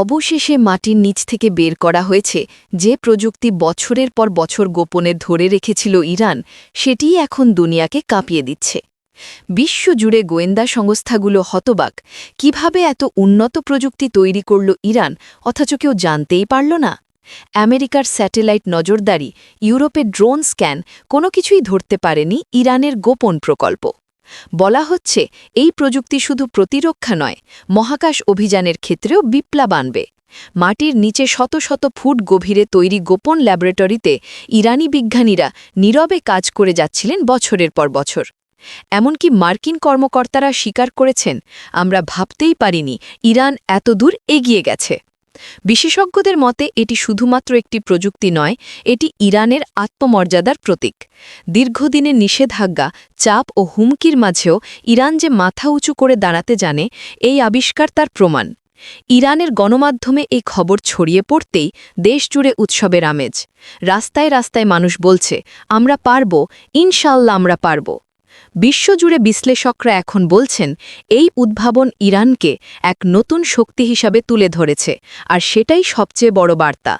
অবশেষে মাটির নিচ থেকে বের করা হয়েছে যে প্রযুক্তি বছরের পর বছর গোপনে ধরে রেখেছিল ইরান, সেটিই এখন দুনিয়াকে কাঁপিয়ে দিচ্ছে। বিশ্বজুড়ে গোয়েন্দা সংস্থাগুলো হতবাক, কীভাবে এত উন্নত প্রযুক্তি তৈরি করল ইরান, অথচ কেউ জানতেই পারল না। আমেরিকার স্যাটেলাইট নজরদারি ইউরোপের ড্রোন স্ক্যান, কোনো কিছুই ধরতে পারেনি ইরানের গোপন প্রকল্প। বলা হচ্ছে, এই প্রযুক্তি শুধু প্রতিরক্ষা নয়, মহাকাশ অভিযানের ক্ষেত্রেও বিপ্লব আনবে। মাটির নিচে শত শত ফুট গভীরে তৈরি গোপন ল্যাবরেটরিতে ইরানি বিজ্ঞানীরা নীরবে কাজ করে যাচ্ছিলেন বছরের পর বছর। এমনকি মার্কিন কর্মকর্তারা স্বীকার করেছেন, আমরা ভাবতেই পারিনি ইরান এত দূর এগিয়ে গেছে। বিশেষজ্ঞদের মতে, এটি শুধুমাত্র একটি প্রযুক্তি নয়, এটি ইরানের আত্মমর্যাদার প্রতীক। দীর্ঘদিনের নিষেধাজ্ঞা, চাপ ও হুমকির মাঝেও ইরান যে মাথা উঁচু করে দাঁড়াতে জানে, এই আবিষ্কার তার প্রমাণ। ইরানের গণমাধ্যমে এই খবর ছড়িয়ে পড়তেই দেশজুড়ে উৎসবের আমেজ। রাস্তায় রাস্তায় মানুষ বলছে, আমরা পারব ইনশাল্লাহ আমরা পারব। বিশ্বজুড়ে বিশ্লেষকরা এখন বলছেন, এই উদ্ভাবন ইরানকে এক নতুন শক্তি হিসাবে তুলে ধরেছে, আর সেটাই সবচেয়ে বড় বার্তা।